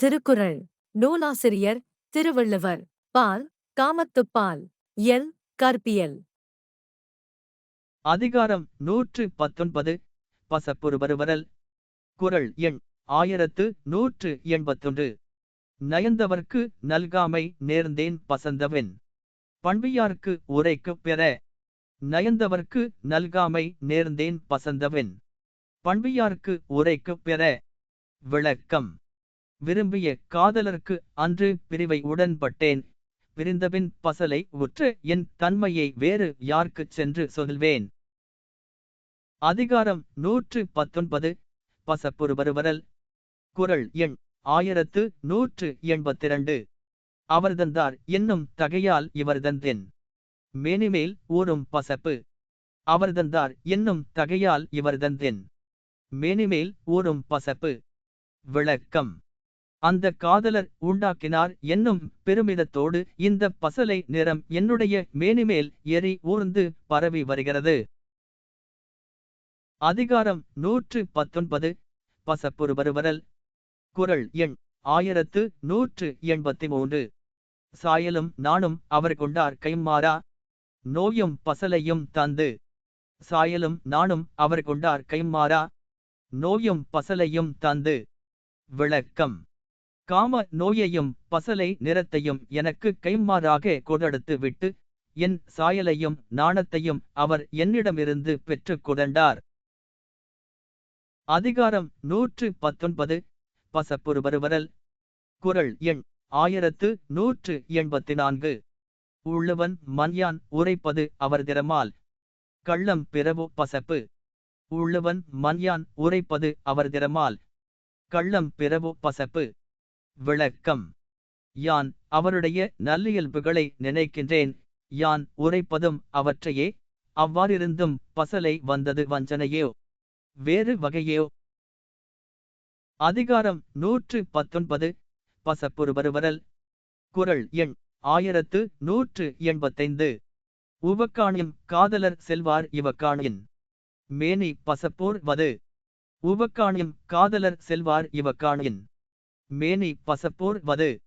திருக்குறள். நூலாசிரியர் திருவள்ளுவர். பால் காமத்துப்பால் எல். கற்பியல். அதிகாரம் நூற்று பத்தொன்பது. பசப்புருவருவரல் குறள் எண் ஆயிரத்து நூற்று எண்பத்தொன்று. நயந்தவர்க்கு நல்காமை நேர்ந்தேன் பசந்தவன். பண்பியார்க்கு உரைக்குப் பெற. நயந்தவர்க்கு நல்காமை நேர்ந்தேன் பசந்தவன். பண்பியார்க்கு உரைக்குப் பெற. விளக்கம். விரும்பிய காதலர்க்கு அன்று பிரிவை உடன்பட்டேன். பிரிந்தபின் பசலை உற்று என் தன்மையை வேறு யார்க்குச் சென்று சொல்வேன். அதிகாரம் நூற்று பத்தொன்பது. பசப்புருவருவரல் குறள் எண் ஆயிரத்து நூற்று எண்பத்திரண்டு. அவர்தந்தார் என்னும் தகையால் இவர்தந்தின் மேனிமேல் ஊறும் பசப்பு. அவர்தந்தார் என்னும் தகையால் இவர்தந்தின் மேனிமேல் ஊறும் பசப்பு. விளக்கம். அந்த காதலர் உண்டாக்கினார் என்னும் பெருமிதத்தோடு இந்த பசலை நிறம் என்னுடைய மேனிமேல் எரி ஊர்ந்து பரவி வருகிறது. அதிகாரம் நூற்று பத்தொன்பது. பசப்புருவருவரல் குறள் எண் ஆயிரத்து நூற்று எண்பத்தி மூன்று. சாயலும் நானும் அவர் கொண்டார் கைமாறா நோயும் பசலையும் தந்து. சாயலும் நானும் அவர் கொண்டார் கைமாறா நோயும் பசலையும் தந்து. விளக்கம். காம நோயையும் பசலை நிறத்தையும் எனக்கு கைமாறாக கொடடுத்து விட்டு என் சாயலையும் நாணத்தையும் அவர் என்னிடமிருந்து பெற்றுக் கொடண்டார். அதிகாரம் நூற்று பத்தொன்பது. பசப்புருவருவரல் குறள் எண் ஆயிரத்து நூற்று எண்பத்தி நான்கு உள்ளவன் மன்யான் உரைப்பது அவர் திறமால். கள்ளம் பிறவு பசப்பு. உள்ளவன் மன்யான் உரைப்பது அவர் திறமால். கள்ளம் பிறவு பசப்பு. விளக்கம். யான் அவருடைய நல்லியல்புகளை நினைக்கின்றேன். யான் உரைப்பதும் அவற்றையே. அவ்வாறிருந்தும் பசலை வந்தது வஞ்சனையோ? வேறு வகையோ? அதிகாரம் நூற்று பத்தொன்பது. பசப்புருவருவரல் குறள் எண் ஆயிரத்து நூற்று எண்பத்தைந்து. உவக்காணியம் காதலர் செல்வார் இவக்காணியின். மேனி பசப்போர் வது. உவக்காணியம் காதலர் செல்வார் இவக்காணியின். மேனி பசப்போர் வது.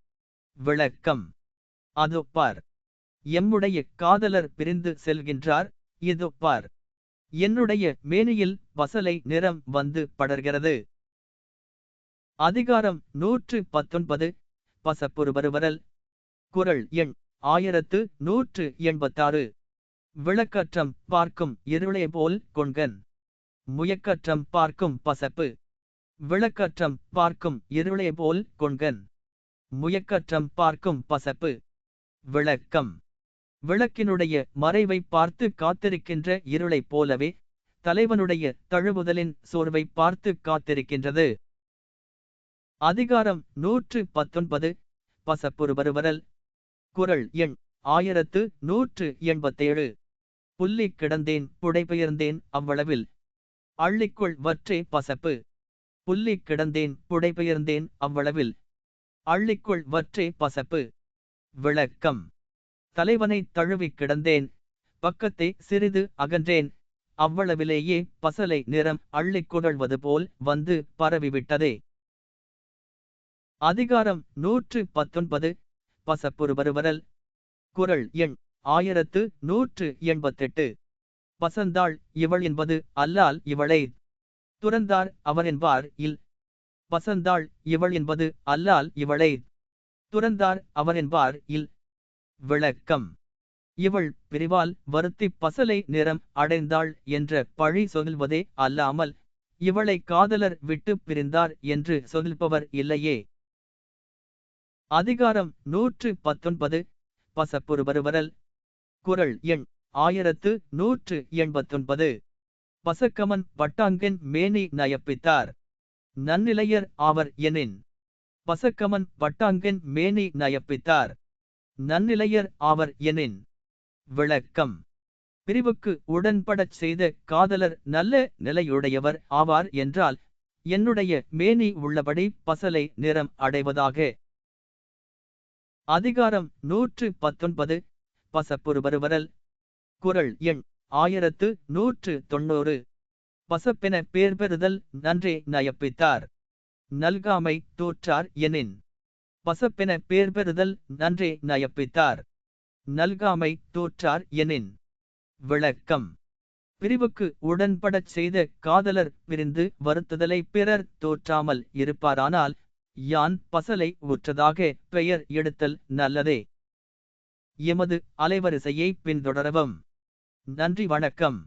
விளக்கம். அது பார். எம்முடைய காதலர் பிரிந்து செல்கின்றார் இது பார். என்னுடைய மேனியில் பசலை நிறம் வந்து படர்கிறது. அதிகாரம் நூற்று பத்தொன்பது. பசப்புருவருவரல் குறள் எண் ஆயிரத்து நூற்று எண்பத்தாறு. விளக்கற்றம் பார்க்கும் இருளே போல் கொண்கன் முயக்கற்றம் பார்க்கும் பசப்பு. விளக்கற்றம் பார்க்கும் இருளே போல் கொண்கன் முயக்கற்றம் பார்க்கும் பசப்பு. விளக்கம். விளக்கினுடைய மறைவை பார்த்து காத்திருக்கின்ற இருளைப் போலவே தலைவனுடைய தழுவுதலின் சோர்வை பார்த்து காத்திருக்கின்றது. அதிகாரம் நூற்று பத்தொன்பது பசப்புருவருவரல் குறள் எண் ஆயிரத்து நூற்று எண்பத்தேழு. புள்ளி கிடந்தேன் புடைபெயர்ந்தேன் அவ்வளவில். அள்ளிக்குள் வற்றே பசப்பு. புள்ளிக் கிடந்தேன் புடைபெயர்ந்தேன் அவ்வளவில். அள்ளிக்குள் வற்றே பசப்பு. விளக்கம். தலைவனை தழுவிக் கிடந்தேன் பக்கத்தை சிறிது அகன்றேன். அவ்வளவிலேயே பசலை நிறம் அள்ளிக் குழல்வது போல் வந்து பரவிவிட்டதே. அதிகாரம் நூற்று பத்தொன்பது. பசப்புருவருவரல் குறள் எண் ஆயிரத்து நூற்று எண்பத்தெட்டு. பசந்தாள் இவள் என்பது அல்லால் இவளை துறந்தார் அவர் என்பார் இல் பசந்தாள் இவள் என்பது அல்லால் இவளை. துறந்தார் அவர் என்பார் இல் விளக்கம். இவள் பிரிவால் வருத்தி பசலை நிறம் அடைந்தாள் என்ற பழி சொல்வதே அல்லாமல் இவளை காதலர் விட்டு பிரிந்தார் என்று சொல்பவர் இல்லையே. அதிகாரம் நூற்று பத்தொன்பது பசப்புருவருவரல் குறள் எண் ஆயிரத்து நூற்று எண்பத்தொன்பது. பசக்கமன் பட்டாங்கன் மேனி நயப்பித்தார். நன்னிலையர் ஆவர் எனின். பசக்கமன் பட்டாங்கன் மேனி நயப்பித்தார். நன்னிலையர் ஆவர் எனின். விளக்கம். பிரிவுக்கு உடன்படச் செய்த காதலர் நல்ல நிலையுடையவர் ஆவார் என்றால் என்னுடைய மேனி உள்ளபடி பசலை நிறம் அடைவதாக. அதிகாரம் நூற்று பத்தொன்பது. பசப்புருவருவரல். குறள் எண் ஆயிரத்து நூற்று தொன்னூறு பசப்பென பேர் பெறுதல் நன்றே நயப்பித்தார். நல்காமை தோற்றார் எனின். பசப்பென பேர் பெறுதல் நன்றே நயப்பித்தார். நல்காமை தோற்றார் எனின். விளக்கம். பிரிவுக்கு உடன்படச் செய்த காதலர் பிரிந்து வருத்துதலை பிறர் தோற்றாமல் இருப்பாரானால் யான் பசலை உற்றதாக பெயர் எடுத்தல் நல்லதே. எமது அலைவரிசையை பின்தொடரவும். நன்றி வணக்கம்.